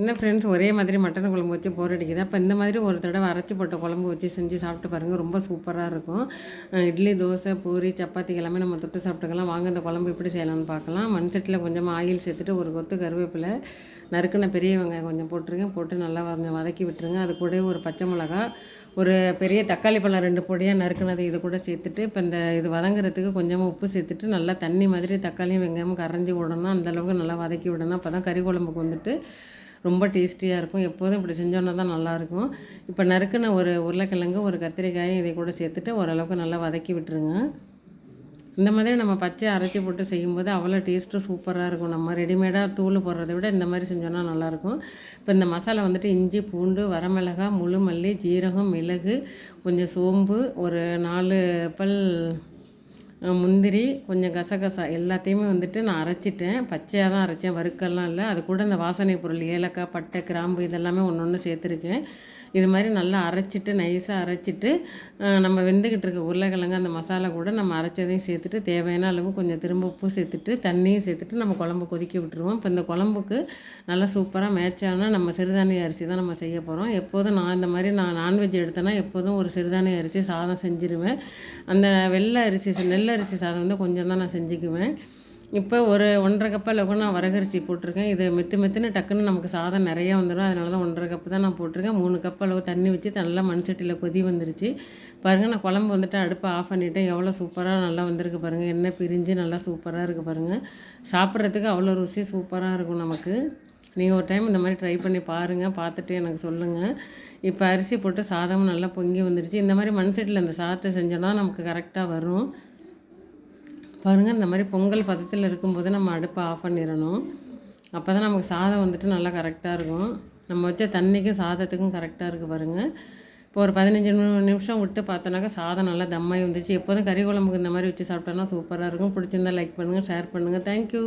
என்ன ஃப்ரெண்ட்ஸ் ஒரே மாதிரி மட்டன் குழம்பு வச்சு போர் அடிக்குது. அப்போ இந்த மாதிரி ஒரு தடவை அரைச்சி போட்ட குழம்பு வச்சு செஞ்சு சாப்பிட்டு பாருங்கள் ரொம்ப சூப்பராக இருக்கும். இட்லி தோசை பூரி சப்பாத்தி எல்லாமே நம்ம தொட்டு சாப்பிட்டுக்கலாம். வாங்க இந்த குழம்பு எப்படி செய்யலாம்னு பார்க்கலாம். மண் சட்டியில் கொஞ்சமாக ஆயில் சேர்த்துட்டு ஒரு கொத்து கருவேப்பிலை நறுக்குன பெரிய வெங்காயம் கொஞ்சம் போட்டுருங்க. போட்டு நல்லா கொஞ்சம் வதக்கி விட்டுருங்க. அது கூட ஒரு பச்சை மிளகா ஒரு பெரிய தக்காளி பழம் ரெண்டு பொடியாக நறுக்குனது இது கூட சேர்த்துட்டு இப்போ இந்த இது வதங்குறதுக்கு கொஞ்சமாக உப்பு சேர்த்துட்டு நல்லா தண்ணி மாதிரி தக்காளியும் வெங்காயமும் கரைஞ்சி விடணும். அந்த அளவுக்கு நல்லா வதக்கி விடணும். அப்போ தான் கறி குழம்புக்கு வந்துட்டு ரொம்ப டேஸ்டியாக இருக்கும். எப்போதும் இப்படி செஞ்சோன்னா தான் நல்லாயிருக்கும் இப்போ நறுக்குன ஒரு உருளைக்கிழங்கு ஒரு கத்திரிக்காயும் இதை கூட சேர்த்துட்டு ஓரளவுக்கு நல்லா வதக்கி விட்டுருங்க. இந்த மாதிரி நம்ம பச்சை அரைச்சி போட்டு செய்யும்போது அவ்வளோ டேஸ்ட்டு சூப்பராக இருக்கும். நம்ம ரெடிமேடாக தூள் போடுறத விட இந்த மாதிரி செஞ்சோன்னா நல்லாயிருக்கும் இப்போ இந்த மசாலா வந்துட்டு இஞ்சி பூண்டு வரமிளகா முழு மல்லி ஜீரகம் மிளகு கொஞ்சம் சோம்பு ஒரு நாலு பல் முந்திரி கொஞ்சம் கசகசா எல்லாத்தையுமே வந்துட்டு நான் அரைச்சிட்டேன். பச்சையாக தான் அரைச்சேன். வறுக்கெல்லாம் இல்லை. அது கூட இந்த வாசனை பொருள் ஏலக்காய் பட்டை கிராம்பு இதெல்லாமே ஒன்று ஒன்று சேர்த்துருக்கேன். இது மாதிரி நல்லா அரைச்சிட்டு நைஸாக அரைச்சிட்டு நம்ம வெந்துக்கிட்டு இருக்க உருளைக்கிழங்கு அந்த மசாலா கூட நம்ம அரைச்சதையும் சேர்த்துட்டு தேவையான அளவு கொஞ்சம் திரும்ப உப்பு சேர்த்துட்டு தண்ணியும் சேர்த்துட்டு நம்ம குழம்பு கொதிக்க விட்டுருவோம். இப்போ இந்த குழம்புக்கு நல்லா சூப்பராக மேட்ச் ஆனால் நம்ம சிறுதானிய அரிசி தான் நம்ம செய்ய போகிறோம் எப்போதும் நான் இந்த மாதிரி நான் நான்வெஜ் எடுத்தேன்னா எப்போதும் ஒரு சிறுதானிய அரிசி சாதம் செஞ்சிருவேன். அந்த வெள்ளை அரிசி நெல் வெள்ளரிசி சாதம் வந்து கொஞ்சம் தான் நான் செஞ்சுக்குவேன். இப்போ ஒரு ஒன்றரை கப்பை அளவுக்கு நான் வரகரிசி போட்டிருக்கேன். இது மெத்து மெத்துன்னு டக்குன்னு நமக்கு சாதம் நிறையா வந்துடும். அதனால தான் ஒன்றரை கப்பு தான் நான் போட்டிருக்கேன். மூணு கப் அளவு தண்ணி வச்சு நல்லா மண் சட்டியில் கொதி வந்துருச்சு. பாருங்கள் நான் குழம்பு வந்துட்டு அடுப்பை ஆஃப் பண்ணிவிட்டேன் எவ்வளோ சூப்பராக நல்லா வந்திருக்கு பாருங்கள் எண்ணெய் பிரிஞ்சு நல்லா சூப்பராக இருக்குது பாருங்கள் சாப்பிட்றதுக்கு அவ்வளோ ருசி சூப்பராக இருக்கும் நமக்கு. நீங்கள் ஒரு டைம் இந்த மாதிரி ட்ரை பண்ணி பாருங்கள் பார்த்துட்டு எனக்கு சொல்லுங்கள் இப்போ அரிசி போட்டு சாதமும் நல்லா பொங்கி வந்துருச்சு. இந்த மாதிரி மண் சட்டியில் இந்த சாதத்தை செஞ்சோன்னா நமக்கு கரெக்டாக வரும். பாருங்கள் இந்த மாதிரி பொங்கல் பதத்தில் இருக்கும்போது நம்ம அடுப்பை ஆஃப் பண்ணிடணும். அப்போ தான் நமக்கு சாதம் வந்துட்டு நல்லா கரெக்டாக இருக்கும். நம்ம வச்ச தண்ணிக்கும் சாதத்துக்கும் கரெக்டாக இருக்குது பாருங்கள் இப்போ ஒரு பதினஞ்சு நிமிஷம் விட்டு பார்த்தோன்னாக்கா சாதம் நல்லா தம்மாகி வந்துச்சு. எப்போதும் கறி குழம்புக்கு இந்த மாதிரி வச்சு சாப்பிட்டோன்னா சூப்பராக இருக்கும். பிடிச்சிருந்தா லைக் பண்ணுங்கள் ஷேர் பண்ணுங்கள் தேங்க்யூ